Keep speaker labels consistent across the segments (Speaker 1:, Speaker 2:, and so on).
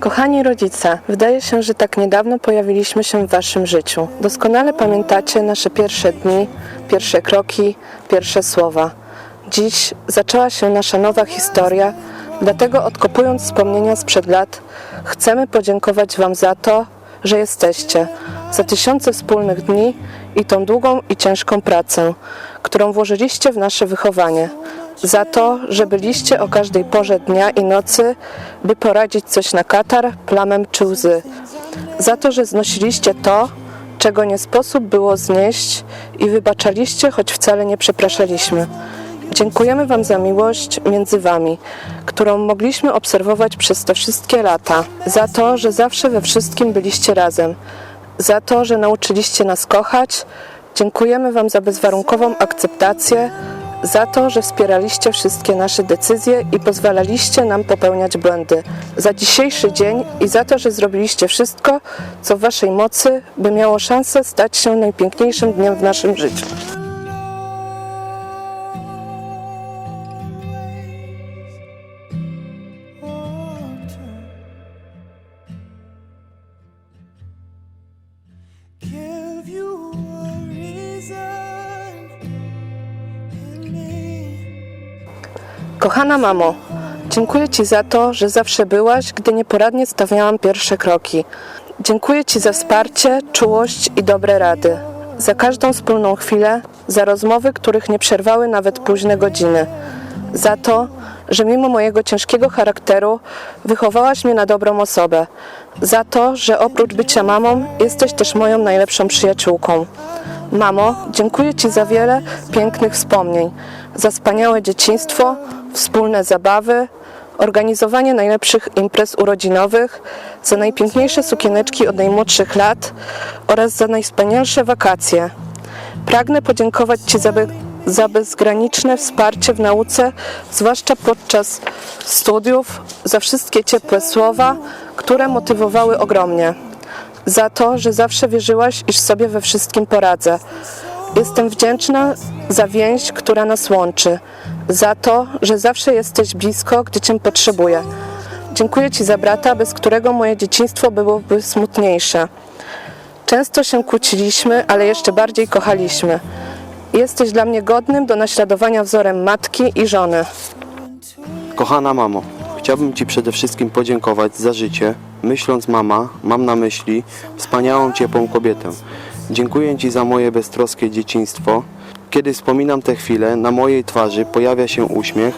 Speaker 1: Kochani rodzice, wydaje się, że tak niedawno pojawiliśmy się w Waszym życiu. Doskonale pamiętacie nasze pierwsze dni, pierwsze kroki, pierwsze słowa. Dziś zaczęła się nasza nowa historia, dlatego odkopując wspomnienia sprzed lat, chcemy podziękować Wam za to, że jesteście, za tysiące wspólnych dni i tą długą i ciężką pracę, którą włożyliście w nasze wychowanie. Za to, że byliście o każdej porze dnia i nocy, by poradzić coś na katar, plamę czy łzy. Za to, że znosiliście to, czego nie sposób było znieść i wybaczaliście, choć wcale nie przepraszaliśmy. Dziękujemy Wam za miłość między Wami, którą mogliśmy obserwować przez te wszystkie lata. Za to, że zawsze we wszystkim byliście razem. Za to, że nauczyliście nas kochać. Dziękujemy Wam za bezwarunkową akceptację, za to, że wspieraliście wszystkie nasze decyzje i pozwalaliście nam popełniać błędy. Za dzisiejszy dzień i za to, że zrobiliście wszystko, co w Waszej mocy, by miało szansę stać się najpiękniejszym dniem w naszym życiu. Kochana mamo, dziękuję Ci za to, że zawsze byłaś, gdy nieporadnie stawiałam pierwsze kroki. Dziękuję Ci za wsparcie, czułość i dobre rady. Za każdą wspólną chwilę, za rozmowy, których nie przerwały nawet późne godziny. Za to, że mimo mojego ciężkiego charakteru wychowałaś mnie na dobrą osobę. Za to, że oprócz bycia mamą, jesteś też moją najlepszą przyjaciółką. Mamo, dziękuję Ci za wiele pięknych wspomnień, za wspaniałe dzieciństwo, wspólne zabawy, organizowanie najlepszych imprez urodzinowych, za najpiękniejsze sukieneczki od najmłodszych lat oraz za najwspanialsze wakacje. Pragnę podziękować Ci za, be, za bezgraniczne wsparcie w nauce, zwłaszcza podczas studiów, za wszystkie ciepłe słowa, które motywowały ogromnie za to, że zawsze wierzyłaś, iż sobie we wszystkim poradzę. Jestem wdzięczna za więź, która nas łączy, za to, że zawsze jesteś blisko, gdy Cię potrzebuję. Dziękuję Ci za brata, bez którego moje dzieciństwo byłoby smutniejsze. Często się kłóciliśmy, ale jeszcze bardziej kochaliśmy. Jesteś dla mnie godnym do naśladowania wzorem matki i żony.
Speaker 2: Kochana mamo, chciałbym Ci przede wszystkim podziękować za życie. Myśląc mama, mam na myśli wspaniałą, ciepłą kobietę. Dziękuję Ci za moje beztroskie dzieciństwo. Kiedy wspominam te chwile, na mojej twarzy pojawia się uśmiech.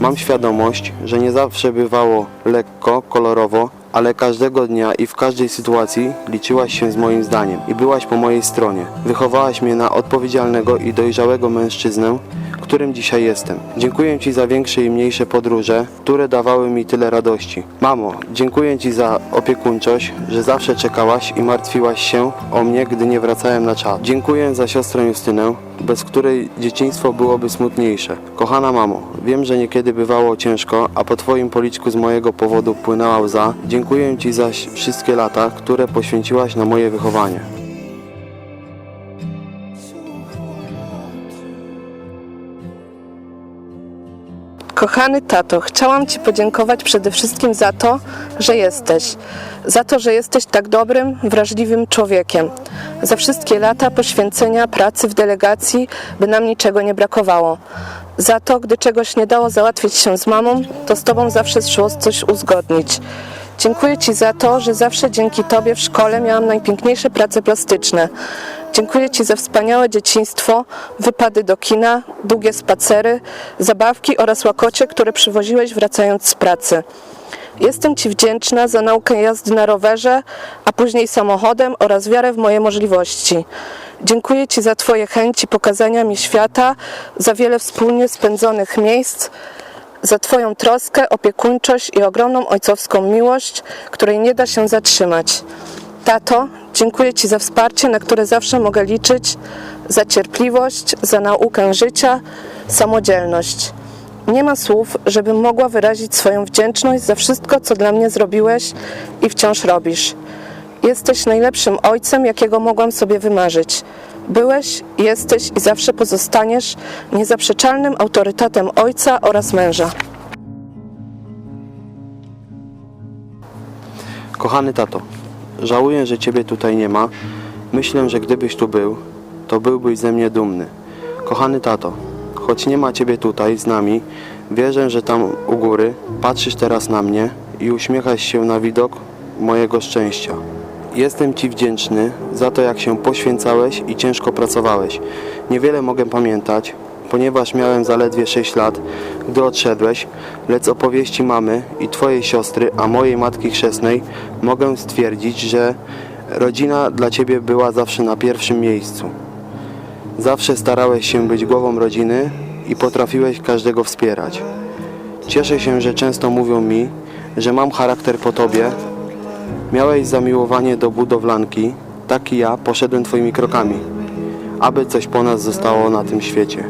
Speaker 2: Mam świadomość, że nie zawsze bywało lekko, kolorowo, ale każdego dnia i w każdej sytuacji liczyłaś się z moim zdaniem i byłaś po mojej stronie. Wychowałaś mnie na odpowiedzialnego i dojrzałego mężczyznę, którym dzisiaj jestem. Dziękuję Ci za większe i mniejsze podróże, które dawały mi tyle radości. Mamo, dziękuję Ci za opiekuńczość, że zawsze czekałaś i martwiłaś się o mnie, gdy nie wracałem na czas. Dziękuję za siostrę Justynę, bez której dzieciństwo byłoby smutniejsze. Kochana mamo, wiem, że niekiedy bywało ciężko, a po Twoim policzku z mojego powodu płynęła łza. Dziękuję Ci za wszystkie lata, które poświęciłaś na moje wychowanie.
Speaker 1: Kochany tato, chciałam Ci podziękować przede wszystkim za to, że jesteś. Za to, że jesteś tak dobrym, wrażliwym człowiekiem. Za wszystkie lata poświęcenia pracy w delegacji, by nam niczego nie brakowało. Za to, gdy czegoś nie dało załatwić się z mamą, to z Tobą zawsze szło coś uzgodnić. Dziękuję Ci za to, że zawsze dzięki Tobie w szkole miałam najpiękniejsze prace plastyczne. Dziękuję Ci za wspaniałe dzieciństwo, wypady do kina, długie spacery, zabawki oraz łakocie, które przywoziłeś wracając z pracy. Jestem Ci wdzięczna za naukę jazdy na rowerze, a później samochodem oraz wiarę w moje możliwości. Dziękuję Ci za Twoje chęci pokazania mi świata, za wiele wspólnie spędzonych miejsc, za Twoją troskę, opiekuńczość i ogromną ojcowską miłość, której nie da się zatrzymać. Tato, dziękuję Ci za wsparcie, na które zawsze mogę liczyć, za cierpliwość, za naukę życia, samodzielność. Nie ma słów, żebym mogła wyrazić swoją wdzięczność za wszystko, co dla mnie zrobiłeś i wciąż robisz. Jesteś najlepszym ojcem, jakiego mogłam sobie wymarzyć. Byłeś, jesteś i zawsze pozostaniesz niezaprzeczalnym autorytetem ojca oraz męża.
Speaker 2: Kochany tato, żałuję, że ciebie tutaj nie ma. Myślę, że gdybyś tu był, to byłbyś ze mnie dumny. Kochany tato, choć nie ma ciebie tutaj z nami, wierzę, że tam u góry patrzysz teraz na mnie i uśmiechasz się na widok mojego szczęścia. Jestem Ci wdzięczny za to, jak się poświęcałeś i ciężko pracowałeś. Niewiele mogę pamiętać, ponieważ miałem zaledwie 6 lat, gdy odszedłeś, lecz z opowieści mamy i Twojej siostry, a mojej matki chrzestnej mogę stwierdzić, że rodzina dla Ciebie była zawsze na pierwszym miejscu. Zawsze starałeś się być głową rodziny i potrafiłeś każdego wspierać. Cieszę się, że często mówią mi, że mam charakter po Tobie, Miałeś zamiłowanie do budowlanki, tak i ja poszedłem Twoimi krokami, aby coś po nas zostało na tym świecie.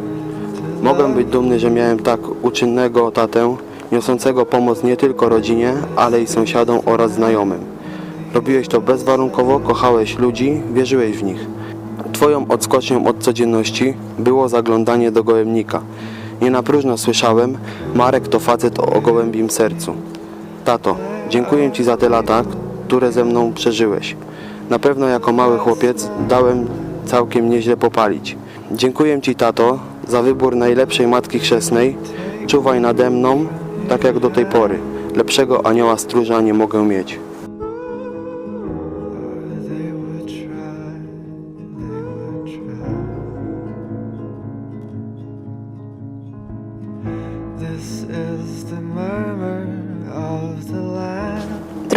Speaker 2: Mogę być dumny, że miałem tak uczynnego tatę, niosącego pomoc nie tylko rodzinie, ale i sąsiadom oraz znajomym. Robiłeś to bezwarunkowo, kochałeś ludzi, wierzyłeś w nich. Twoją odskocznią od codzienności było zaglądanie do gołębnika. Nie na próżno słyszałem, Marek to facet o gołębim sercu. Tato, dziękuję Ci za te lata, które ze mną przeżyłeś. Na pewno jako mały chłopiec dałem całkiem nieźle popalić. Dziękuję Ci, tato, za wybór najlepszej matki chrzestnej. Czuwaj nade mną, tak jak do tej pory. Lepszego anioła stróża nie mogę mieć.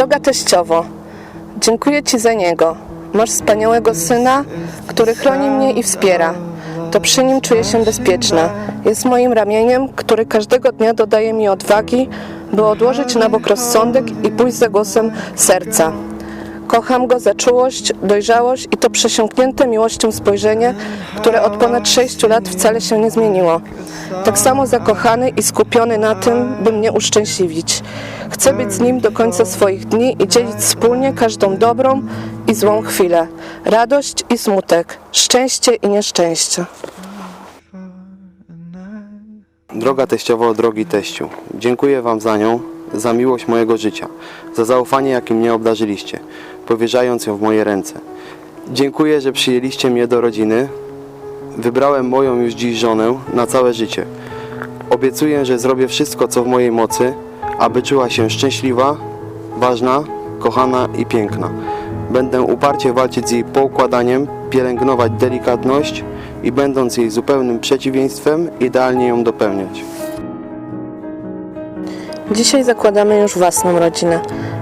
Speaker 1: Droga teściowo, dziękuję Ci za niego. Masz wspaniałego syna, który chroni mnie i wspiera. To przy nim czuję się bezpieczna. Jest moim ramieniem, który każdego dnia dodaje mi odwagi, by odłożyć na bok rozsądek i pójść za głosem serca. Kocham go za czułość, dojrzałość i to przesiąknięte miłością spojrzenie, które od ponad sześciu lat wcale się nie zmieniło. Tak samo zakochany i skupiony na tym, by mnie uszczęśliwić. Chcę być z nim do końca swoich dni i dzielić wspólnie każdą dobrą i złą chwilę, radość i smutek, szczęście i nieszczęście.
Speaker 2: Droga teściowo, drogi teściu, dziękuję Wam za nią, za miłość mojego życia, za zaufanie, jakim mnie obdarzyliście, powierzając ją w moje ręce. Dziękuję, że przyjęliście mnie do rodziny. Wybrałem moją już dziś żonę na całe życie. Obiecuję, że zrobię wszystko, co w mojej mocy, aby czuła się szczęśliwa, ważna, kochana i piękna. Będę uparcie walczyć z jej poukładaniem, pielęgnować delikatność i będąc jej zupełnym przeciwieństwem, idealnie ją dopełniać.
Speaker 1: Dzisiaj zakładamy już własną rodzinę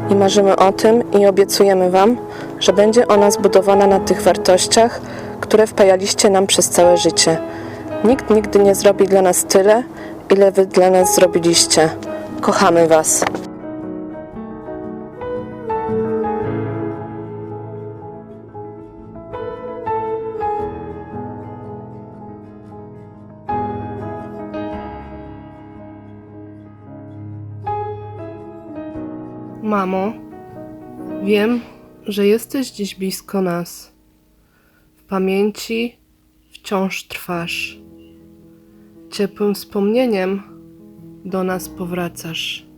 Speaker 1: i marzymy o tym i obiecujemy Wam, że będzie ona zbudowana na tych wartościach, które wpajaliście nam przez całe życie. Nikt nigdy nie zrobi dla nas tyle, ile Wy dla nas zrobiliście. Kochamy Was. Mamo, wiem, że jesteś dziś blisko nas. W pamięci wciąż trwasz. Ciepłym wspomnieniem do nas powracasz.